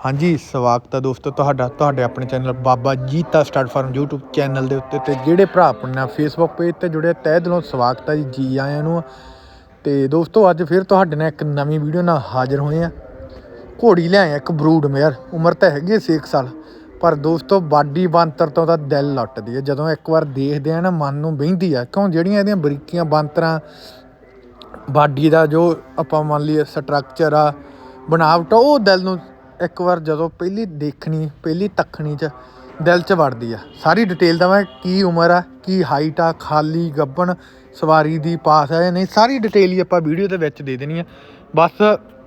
ਹਾਂਜੀ ਸਵਾਗਤ ਹੈ ਦੋਸਤੋ ਤੁਹਾਡਾ ਤੁਹਾਡੇ ਆਪਣੇ channel Baba Jeeta start farm YouTube channel ਦੇ ਉੱਤੇ ਤੇ ਜਿਹੜੇ ਭਰਾ ਆਪਣੇ ਨਾਲ Facebook ਪੇਜ ਤੇ ਜੁੜੇ ਆ, ਤਹਿ ਦਿਲੋਂ ਸਵਾਗਤ ਹੈ ਜੀ ਜੀ ਆਇਆਂ ਨੂੰ ਤੇ ਦੋਸਤੋ ਅੱਜ ਫਿਰ ਤੁਹਾਡੇ ਨਾਲ ਇੱਕ ਨਵੀਂ ਵੀਡੀਓ ਨਾਲ ਹਾਜ਼ਰ ਹੋਏ ਆ। ਘੋੜੀ ਲਿਆਏ ਇੱਕ ਬਰੂਡ ਮੇਅਰ ਉਮਰ ਤਾਂ ਹੈਗੀ 6 ਸਾਲ ਪਰ ਦੋਸਤੋ ਬਾਡੀ ਬੰਤਰ ਤੋਂ ਤਾਂ ਦਿਲ ਲੁੱਟਦੀ ਹੈ ਜਦੋਂ ਇੱਕ ਵਾਰ ਦੇਖਦੇ ਆ ਨਾ ਮਨ ਨੂੰ ਬਹਿੰਦੀ ਆ ਕਿਉਂ ਜਿਹੜੀਆਂ ਇਹਦੀਆਂ ਬਰੀਕੀਆਂ ਬੰਤਰਾਂ ਬਾਡੀ ਦਾ ਜੋ ਆਪਾਂ ਮੰਨ ਲਈਏ ਸਟਰਕਚਰ ਆ ਬਣਾਵਟ ਆ, ਉਹ ਦਿਲ ਨੂੰ ਇੱਕ ਵਾਰ ਜਦੋਂ ਪਹਿਲੀ ਦੇਖਣੀ, ਪਹਿਲੀ ਤੱਕਣੀ ਚ ਦਿਲ ਚ ਵੜਦੀ ਆ। ਸਾਰੀ ਡਿਟੇਲ ਦਾ ਮੈਂ ਕੀ ਉਮਰ ਆ, ਕੀ ਹਾਈਟ ਆ, ਖਾਲੀ ਗੱਬਣ, ਸਵਾਰੀ ਦੀ ਪਾਸ ਆ ਜਾਂ ਨਹੀਂ, ਸਾਰੀ ਡਿਟੇਲ ਹੀ ਆਪਾਂ ਵੀਡੀਓ ਦੇ ਵਿੱਚ ਦੇ ਦੇਣੀ ਆ। ਬਸ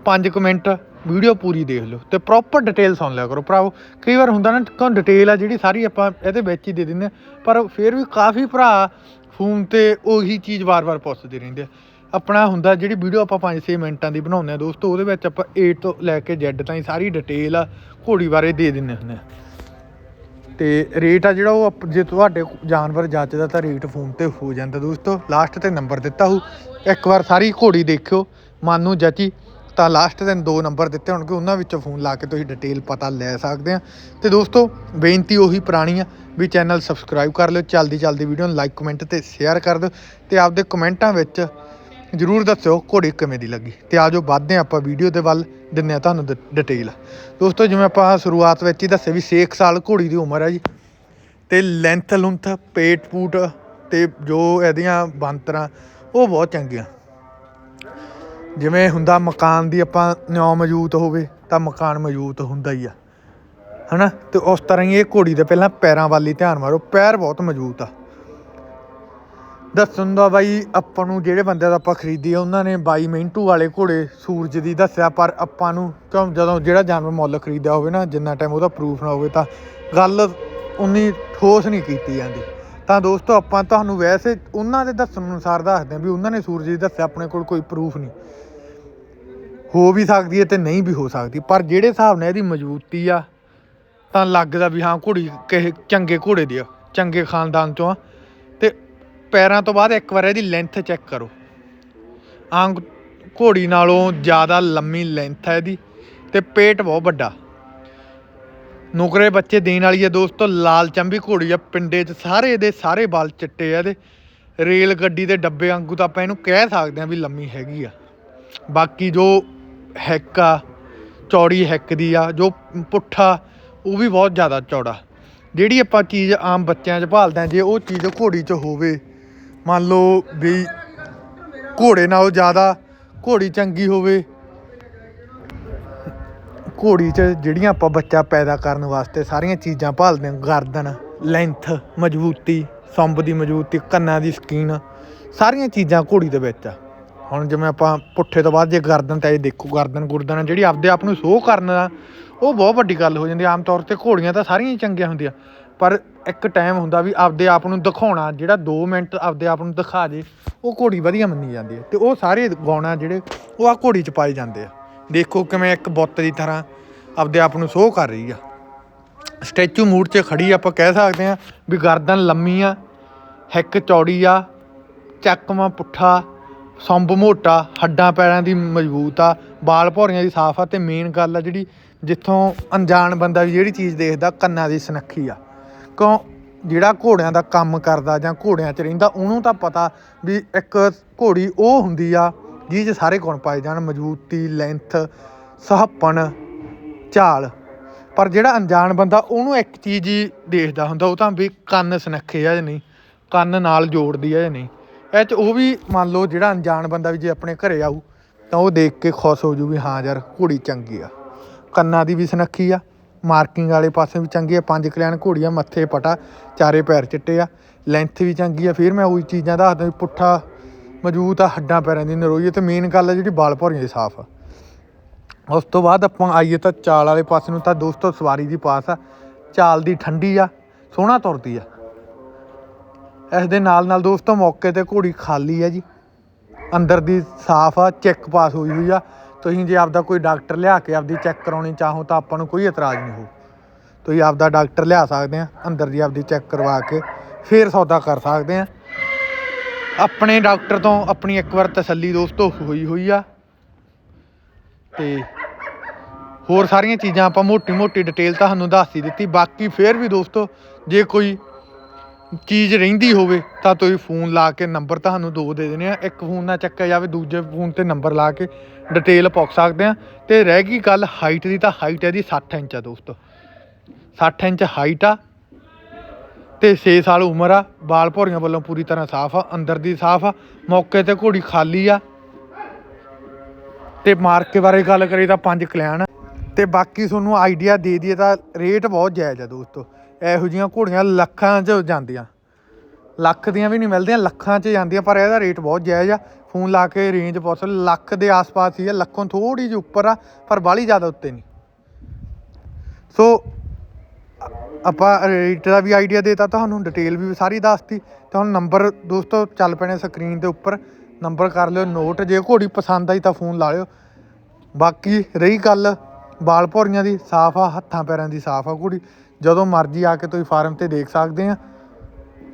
5 ਮਿੰਟ ਵੀਡੀਓ ਪੂਰੀ ਦੇਖ ਲਓ ਤੇ ਪ੍ਰੋਪਰ ਡਿਟੇਲ ਸੁਣ ਲਿਆ ਕਰੋ। ਭਰਾਵੋ, ਕਈ ਵਾਰ ਹੁੰਦਾ ਨਾ ਤੁਹਾਨੂੰ ਡਿਟੇਲ ਆ ਜਿਹੜੀ ਸਾਰੀ ਆਪਾਂ ਇਹਦੇ ਵਿੱਚ ਹੀ ਦੇ ਦਿੰਦੇ ਆ, ਪਰ ਫਿਰ ਵੀ ਕਾਫੀ ਭਰਾ ਫੋਨ ਤੇ ਉਹੀ ਚੀਜ਼ ਵਾਰ-ਵਾਰ ਪੁੱਛਦੇ ਰਹਿੰਦੇ ਆ। ਆਪਣਾ ਹੁੰਦਾ ਜਿਹੜੀ ਵੀਡੀਓ ਆਪਾਂ 5-6 ਮਿੰਟਾਂ ਦੀ ਬਣਾਉਂਦੇ ਆ ਦੋਸਤੋ, ਉਹਦੇ ਵਿੱਚ ਆਪਾਂ A ਤੋਂ ਲੈ ਕੇ Z ਤਾਈਂ ਸਾਰੀ ਡਿਟੇਲ ਆ, ਘੋੜੀ ਬਾਰੇ ਦੇ ਦਿੰਦੇ ਹੁੰਦੇ ਆ ਤੇ ਰੇਟ ਆ ਜਿਹੜਾ ਉਹ ਆਪ- ਜੇ ਤੁਹਾਡੇ ਜਾਨਵਰ ਜਾਂਚਦਾ ਤਾਂ ਰੇਟ ਫੋਨ ਤੇ ਹੋ ਜਾਂਦਾ ਦੋਸਤੋ। ਲਾਸਟ ਤੇ ਨੰਬਰ ਦਿੱਤਾ ਹੋ। ਇੱਕ ਵਾਰ ਸਾਰੀ ਘੋੜੀ ਦੇਖਿਓ। ਮਨ ਨੂੰ ਜਚੀ, ਤਾਂ ਲਾਸਟ ਤੇ ਦੋ ਨੰਬਰ ਦਿੱਤੇ ਹੋਣਗੇ। ਉਹਨਾਂ ਵਿੱਚੋਂ ਫੋਨ ਲਾ ਕੇ ਤੁਸੀਂ ਡਿਟੇਲ ਪਤਾ ਲੈ ਸਕਦੇ ਆ ਤੇ ਦੋਸਤੋ, ਬੇਨਤੀ ਉਹੀ ਪੁਰਾਣੀ ਆ ਵੀ ਚੈਨਲ ਸਬਸਕ੍ਰਾਈਬ ਕਰ ਲਿਓ। ਜਲਦੀ ਜਲਦੀ ਵੀਡੀਓ ਨੂੰ ਲਾਈਕ ਕਮੈਂਟ ਤੇ ਸ਼ੇਅਰ ਕਰ ਦਿਓ। ਤੇ ਆਪਦੇ ਕਮੈਂਟਾਂ ਵਿੱਚ ਜਰੂਰ ਦੱਸਿਓ ਘੋੜੀ ਕਿਵੇਂ ਦੀ ਲੱਗੀ ਤੇ ਆਜੋ ਵੱਧਦੇ ਹਾਂ ਆਪਾਂ ਵੀਡੀਓ ਦੇ ਵੱਲ ਦਿੰਨੇ ਆ ਤੁਹਾਨੂੰ ਡਿਟੇਲ ਦੋਸਤੋ, ਜਿਵੇਂ ਆਪਾਂ ਸ਼ੁਰੂਆਤ ਵਿੱਚ ਹੀ ਦੱਸਿਆ ਵੀ 6 ਸਾਲ ਘੋੜੀ ਦੀ ਉਮਰ ਹੈ ਜੀ ਤੇ ਲੈਂਥ ਲੁੰਥ ਪੇਟ, ਪੂਟ ਤੇ ਜੋ ਇਹਦੀਆਂ ਬੰਤਰਾਂ ਉਹ ਬਹੁਤ ਚੰਗੀਆਂ। ਜਿਵੇਂ ਹੁੰਦਾ ਮਕਾਨ ਦੀ ਆਪਾਂ ਨਿਉ ਮੌਜੂਦ ਹੋਵੇ, ਤਾਂ ਮਕਾਨ ਮੌਜੂਦ ਹੁੰਦਾ ਹੀ ਆ। ਹਨਾ? ਤੇ ਉਸ ਤਰ੍ਹਾਂ ਹੀ ਇਹ ਘੋੜੀ ਦੇ ਪਹਿਲਾਂ ਪੈਰਾਂ ਵੱਲ ਹੀ ਧਿਆਨ ਮਾਰੋ, ਪੈਰ ਬਹੁਤ ਮੌਜੂਦ ਆ। ਦੱਸਣ ਦਾ ਬਾਈ, ਆਪਾਂ ਨੂੰ ਜਿਹੜੇ ਬੰਦੇ ਦਾ ਆਪਾਂ ਖਰੀਦੀ ਉਹਨਾਂ ਨੇ ਬਾਈ ਮਿੰਟੂ ਵਾਲੇ ਘੋੜੇ ਸੂਰਜ ਦੀ ਦੱਸਿਆ, ਪਰ ਆਪਾਂ ਨੂੰ ਕਿਉਂ ਜਦੋਂ ਜਿਹੜਾ ਜਾਨਵਰ ਮੁੱਲ ਖਰੀਦਿਆ ਹੋਵੇ ਨਾ, ਜਿੰਨਾ ਟਾਈਮ ਉਹਦਾ ਪ੍ਰੂਫ ਨਾ ਹੋਵੇ, ਤਾਂ ਗੱਲ ਉਨੀ ਠੋਸ ਨਹੀਂ ਕੀਤੀ ਜਾਂਦੀ। ਤਾਂ ਦੋਸਤੋ, ਆਪਾਂ ਤੁਹਾਨੂੰ ਵੈਸੇ ਉਹਨਾਂ ਦੇ ਦੱਸਣ ਅਨੁਸਾਰ ਦੱਸਦੇ ਹਾਂ ਵੀ ਉਹਨਾਂ ਨੇ ਸੂਰਜ ਦੀ ਦੱਸਿਆ, ਆਪਣੇ ਕੋਲ ਕੋਈ ਪ੍ਰੂਫ ਨਹੀਂ। ਹੋ ਵੀ ਸਕਦੀ ਹੈ ਤੇ ਨਹੀਂ ਵੀ ਹੋ ਸਕਦੀ, ਪਰ ਜਿਹੜੇ ਹਿਸਾਬ ਨਾਲ ਇਹਦੀ ਮਜ਼ਬੂਤੀ ਆ, ਤਾਂ ਲੱਗਦਾ ਵੀ ਹਾਂ, ਘੋੜੀ ਕਿਸੇ ਚੰਗੇ ਘੋੜੇ ਦੀ ਆ, ਚੰਗੇ ਖਾਨਦਾਨ ਚੋਂ ਆ। ਪੈਰਾਂ ਤੋਂ ਬਾਅਦ ਇੱਕ ਵਾਰ ਇਹਦੀ ਲੈਂਥ ਚੈੱਕ ਕਰੋ। ਆਮ ਘੋੜੀ ਨਾਲੋਂ ਜ਼ਿਆਦਾ ਲੰਮੀ ਲੈਂਥ ਹੈ ਇਹਦੀ ਤੇ ਪੇਟ ਬਹੁਤ ਵੱਡਾ। ਨੁਕਰੇ ਬੱਚੇ ਦੇਣ ਵਾਲੀ ਹੈ ਦੋਸਤੋ, ਲਾਲ ਚੰਬੀ ਘੋੜੀ ਆ, ਪਿੰਡੇ 'ਚ ਸਾਰੇ ਦੇ ਸਾਰੇ ਵਾਲ ਚਿੱਟੇ ਆ ਇਹਦੇ। ਰੇਲ ਗੱਡੀ ਦੇ ਡੱਬੇ ਵਾਂਗੂ ਤਾਂ ਆਪਾਂ ਇਹਨੂੰ ਕਹਿ ਸਕਦੇ ਆ ਵੀ ਲੰਮੀ ਹੈਗੀ ਆ। ਬਾਕੀ ਜੋ ਹੈਕ ਆ, ਚੌੜੀ ਹੈਕ ਦੀ ਆ, ਜੋ ਪੁੱਠਾ, ਉਹ ਵੀ ਬਹੁਤ ਜ਼ਿਆਦਾ ਚੌੜਾ। ਜਿਹੜੀ ਆਪਾਂ ਚੀਜ਼ ਆਮ ਬੱਚਿਆਂ 'ਚ ਭਾਲਦੇ ਆ ਜੇ ਉਹ ਚੀਜ਼ ਘੋੜੀ 'ਚ ਹੋਵੇ ਮੰਨ ਲਓ ਵੀ ਘੋੜੇ ਨਾਲੋਂ ਜ਼ਿਆਦਾ ਘੋੜੀ ਚੰਗੀ ਹੋਵੇ। ਘੋੜੀ 'ਚ ਜਿਹੜੀਆਂ ਆਪਾਂ ਬੱਚਾ ਪੈਦਾ ਕਰਨ ਵਾਸਤੇ ਸਾਰੀਆਂ ਚੀਜ਼ਾਂ ਭਾਲਦੇ ਹਾਂ, ਗਰਦਨ ਲੈਂਥ ਮਜ਼ਬੂਤੀ ਸੰਬ ਦੀ ਮਜ਼ਬੂਤੀ, ਕੰਨਾਂ ਦੀ ਸਕੀਨ ਸਾਰੀਆਂ ਚੀਜ਼ਾਂ ਘੋੜੀ ਦੇ ਵਿੱਚ ਆ। ਹੁਣ ਜਿਵੇਂ ਆਪਾਂ ਪੁੱਠੇ ਤੋਂ ਬਾਅਦ ਜੇ ਗਰਦਨ ਤਾਂ ਇਹ ਦੇਖੋ ਗਰਦਨ ਗੁਰਦਨ ਆ, ਜਿਹੜੀ ਆਪਦੇ ਆਪ ਨੂੰ ਸ਼ੋਅ ਕਰਨ ਦਾ, ਉਹ ਬਹੁਤ ਵੱਡੀ ਗੱਲ ਹੋ ਜਾਂਦੀ ਆਮ ਤੌਰ ਤੇ ਘੋੜੀਆਂ ਤਾਂ ਸਾਰੀਆਂ ਹੀ ਚੰਗੀਆਂ ਹੁੰਦੀਆਂ। ਪਰ ਇੱਕ ਟਾਈਮ ਹੁੰਦਾ ਵੀ ਆਪਦੇ ਆਪ ਨੂੰ ਦਿਖਾਉਣਾ, ਜਿਹੜਾ 2 ਮਿੰਟ ਆਪਦੇ ਆਪ ਨੂੰ ਦਿਖਾ ਜੇ ਉਹ ਘੋੜੀ ਵਧੀਆ ਮੰਨੀ ਜਾਂਦੀ ਹੈ। ਤੇ ਉਹ ਸਾਰੇ ਗਾਉਣਾ ਜਿਹੜੇ, ਉਹ ਆ ਘੋੜੀ 'ਚ ਪਾਏ ਜਾਂਦੇ ਆ। ਦੇਖੋ ਕਿਵੇਂ ਇੱਕ ਬੁੱਤ ਦੀ ਤਰ੍ਹਾਂ ਆਪਦੇ ਆਪ ਨੂੰ ਸੋਹ ਕਰ ਰਹੀ ਆ। ਸਟੈਚੂ ਮੂਡ 'ਚ ਖੜੀ ਆਪਾਂ ਕਹਿ ਸਕਦੇ ਆ ਵੀ ਗਰਦਨ ਲੰਮੀ ਆ, ਹਿੱਕ ਚੌੜੀ ਆ ਚੱਕਵਾ ਪੁੱਠਾ ਸੰਬ ਮੋਟਾ, ਹੱਡਾਂ ਪੈਰਾਂ ਦੀ ਮਜ਼ਬੂਤ ਆ ਬਾਲ ਭੌਰੀਆਂ ਦੀ ਸਾਫ਼ ਆ, ਤੇ ਮੇਨ ਗੱਲ ਆ ਜਿਹੜੀ ਜਿੱਥੋਂ ਅਣਜਾਣ ਬੰਦਾ ਵੀ ਜਿਹੜੀ ਚੀਜ਼ ਦੇਖਦਾ, ਕੰਨਾਂ ਦੀ ਸੁਨੱਖੀ ਆ। ਕਿਉਂ ਜਿਹੜਾ ਘੋੜਿਆਂ ਦਾ ਕੰਮ ਕਰਦਾ ਜਾਂ ਘੋੜਿਆਂ 'ਚ ਰਹਿੰਦਾ, ਉਹਨੂੰ ਤਾਂ ਪਤਾ ਵੀ ਇੱਕ ਘੋੜੀ ਉਹ ਹੁੰਦੀ ਆ ਜਿਹਦੇ 'ਚ ਸਾਰੇ ਗੁਣ ਪਾਏ ਜਾਣ, ਮਜ਼ਬੂਤੀ ਲੈਂਥ ਸਹੱਪਣ, ਝਾਲ। ਪਰ ਜਿਹੜਾ ਅਣਜਾਣ ਬੰਦਾ, ਉਹਨੂੰ ਇੱਕ ਚੀਜ਼ ਹੀ ਦੇਖਦਾ ਹੁੰਦਾ, ਉਹ ਤਾਂ ਵੀ ਕੰਨ ਸੁਨੱਖੇ ਆ ਜਾਂ ਨਹੀਂ, ਕੰਨ ਨਾਲ ਜੋੜਦੀ ਆ ਜਾਂ ਨਹੀਂ। ਇਹ 'ਚ ਉਹ ਵੀ ਮੰਨ ਲਓ ਜਿਹੜਾ ਅਣਜਾਣ ਬੰਦਾ ਵੀ ਜੇ ਆਪਣੇ ਘਰੇ ਆਊ, ਤਾਂ ਉਹ ਦੇਖ ਕੇ ਖੁਸ਼ ਹੋ ਜੂ ਵੀ ਹਾਂ ਯਾਰ, ਘੋੜੀ ਚੰਗੀ ਆ। ਕੰਨਾਂ ਦੀ ਵੀ ਸੁਨੱਖੀ ਆ ਮਾਰਕਿੰਗ ਵਾਲੇ ਪਾਸੇ ਵੀ ਚੰਗੀ ਆ, ਪੰਜ ਕਲਿਆਣ ਘੋੜੀਆਂ ਮੱਥੇ ਪਟਾ, ਚਾਰੇ ਪੈਰ ਚਿੱਟੇ ਆ। ਲੈਂਥ ਵੀ ਚੰਗੀ ਆ, ਫਿਰ ਮੈਂ ਉਹੀ ਚੀਜ਼ਾਂ ਦੱਸਦਾ ਵੀ ਪੁੱਠਾ ਮਜ਼ਬੂਤ ਆ, ਹੱਡਾਂ ਪੈਰਾਂ ਦੀ ਨਰੋਈ ਆ। ਤੇ ਮੇਨ ਗੱਲ ਆ ਜਿਹੜੀ ਬਾਲ ਭੌਰੀਆਂ ਦੀ ਸਾਫ਼ ਆ। ਉਸ ਤੋਂ ਬਾਅਦ ਆਪਾਂ ਆਈਏ ਤਾਂ ਚਾਲ ਵਾਲੇ ਪਾਸੇ ਨੂੰ, ਤਾਂ ਦੋਸਤੋ ਸਵਾਰੀ ਦੀ ਪਾਸ ਆ। ਚਾਲ ਦੀ ਠੰਡੀ ਆ, ਸੋਹਣਾ ਤੁਰਦੀ ਆ। ਇਸ ਦੇ ਨਾਲ ਨਾਲ ਦੋਸਤੋ ਮੌਕੇ ਤੇ ਘੋੜੀ ਖਾਲੀ ਆ ਜੀ। ਅੰਦਰ ਦੀ ਸਾਫ਼ ਆ, ਚੈੱਕ ਪਾਸ ਹੋਈ ਹੋਈ ਆ। ਤੁਸੀਂ ਜੇ ਆਪਦਾ ਕੋਈ ਡਾਕਟਰ ਲਿਆ ਕੇ ਆਪਦੀ ਚੈੱਕ ਕਰਾਉਣੀ ਚਾਹੋ ਤਾਂ ਆਪਾਂ ਨੂੰ ਕੋਈ ਇਤਰਾਜ਼ ਨਹੀਂ ਹੋ ਤੁਸੀਂ ਆਪਦਾ ਡਾਕਟਰ ਲਿਆ ਸਕਦੇ ਆ, ਅੰਦਰ ਦੀ ਆਪਦੀ ਚੈੱਕ ਕਰਵਾ ਕੇ ਫੇਰ ਸੌਦਾ ਕਰ ਸਕਦੇ ਆ। ਆਪਣੇ ਡਾਕਟਰ ਤੋਂ ਆਪਣੀ ਇੱਕ ਵਾਰ ਤਸੱਲੀ ਦੋਸਤੋ ਹੋਈ ਹੋਈ ਆ। ਤੇ ਹੋਰ ਸਾਰੀਆਂ ਚੀਜ਼ਾਂ ਆਪਾਂ ਮੋਟੀ ਮੋਟੀ ਡਿਟੇਲ ਤੁਹਾਨੂੰ ਦੱਸ ਹੀ ਦਿੱਤੀ। ਬਾਕੀ ਫੇਰ ਵੀ ਦੋਸਤੋ, ਜੇ ਕੋਈ ਚੀਜ਼ ਰਹਿੰਦੀ ਹੋਵੇ, ਤਾਂ ਤੁਸੀਂ ਫੋਨ ਲਾ ਕੇ ਨੰਬਰ ਤੁਹਾਨੂੰ ਦੋ ਦੇ ਦੇਣੇ ਆ। ਇੱਕ ਫੋਨ ਨਾਲ ਚੱਕਿਆ ਜਾਵੇ, ਦੂਜੇ ਫੋਨ ਤੇ ਨੰਬਰ ਲਾ ਕੇ ਡਿਟੇਲ ਪੁੱਛ ਸਕਦੇ ਆ। ਤੇ ਰਹਿ ਗਈ ਗੱਲ ਹਾਈਟ ਦੀ, ਤਾਂ ਹਾਈਟ ਇਹਦੀ 60 ਇੰਚ ਆ ਦੋਸਤੋ। 60 ਇੰਚ ਹਾਈਟ ਆ, ਤੇ 6 ਸਾਲ ਉਮਰ ਆ। ਬਾਲ ਭੌਰੀਆਂ ਵੱਲੋਂ ਪੂਰੀ ਤਰ੍ਹਾਂ ਸਾਫ਼ ਆ, ਅੰਦਰ ਦੀ ਸਾਫ਼ ਆ। ਮੌਕੇ ਤੇ ਘੋੜੀ ਖਾਲੀ ਆ। ਤੇ ਮਾਰਕੇ ਬਾਰੇ ਗੱਲ ਕਰੀ ਤਾਂ ਪੰਜ ਕਲਿਆਣ ਆ। ਤੇ ਬਾਕੀ ਤੁਹਾਨੂੰ ਆਈਡੀਆ ਦੇ ਦਈਏ ਤਾਂ ਰੇਟ ਬਹੁਤ ਜਾਇਜ਼ ਆ ਦੋਸਤੋ। ਇਹੋ ਜੀਆਂ ਘੋੜੀਆਂ ਲੱਖਾਂ 'ਚ ਜਾਂਦੀਆਂ। ਲੱਖ ਦੀਆਂ ਵੀ ਨਹੀਂ ਮਿਲਦੀਆਂ ਲੱਖਾਂ 'ਚ ਜਾਂਦੀਆਂ ਪਰ ਇਹਦਾ ਰੇਟ ਬਹੁਤ ਜਾਇਜ਼ ਆ। ਫੋਨ ਲਾ ਕੇ ਰੇਂਜ ਪੁੱਛ ਲਓ, ਲੱਖ ਦੇ ਆਸ-ਪਾਸ ਹੀ ਆ ਲੱਖੋਂ ਥੋੜੀ ਜਿਹੀ ਉੱਪਰ ਆ ਪਰ ਬਾਹਲੀ ਜ਼ਿਆਦਾ ਉੱਤੇ ਨਹੀਂ। ਸੋ ਆਪਾਂ ਰੇਟ ਦਾ ਵੀ ਆਈਡੀਆ ਦੇਤਾ ਤੁਹਾਨੂੰ ਡਿਟੇਲ ਵੀ ਸਾਰੀ ਦੱਸਤੀ। ਤੇ ਹੁਣ ਨੰਬਰ ਦੋਸਤੋ ਚੱਲ ਪੈਣੇ ਸਕਰੀਨ ਦੇ ਉੱਪਰ। ਨੰਬਰ ਕਰ ਲਿਓ ਨੋਟ ਜੇ ਘੋੜੀ ਪਸੰਦ ਆਈ ਤਾਂ ਫੋਨ ਲਾ ਲਿਓ। ਬਾਕੀ ਰਹੀ ਗੱਲ ਬਾਲ ਭੌਰੀਆਂ ਦੀ ਸਾਫ਼ ਆ ਹੱਥਾਂ ਪੈਰਾਂ ਦੀ ਸਾਫ਼ ਆ ਘੋੜੀ। ਜਦੋਂ ਮਰਜ਼ੀ ਆ ਕੇ ਤੁਸੀਂ ਫਾਰਮ ਤੇ ਦੇਖ ਸਕਦੇ ਆ।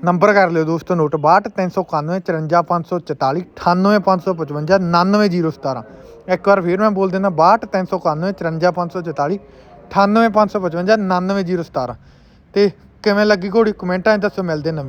ਨੰਬਰ ਕਰ ਲਿਓ ਦੋਸਤੋ, ਨੋਟ 62 391 54 544 98555 99017 ਇੱਕ ਵਾਰ ਫੇਰ ਮੈਂ ਬੋਲ ਦਿੰਦਾ 62 391 54 544 98555 99017 ਤੇ ਕਿਵੇਂ ਲੱਗੀ ਘੋੜੀ? ਕਮੈਂਟਾਂ 'ਚ ਦੱਸੋ, ਮਿਲਦੇ ਨਵੀਂ।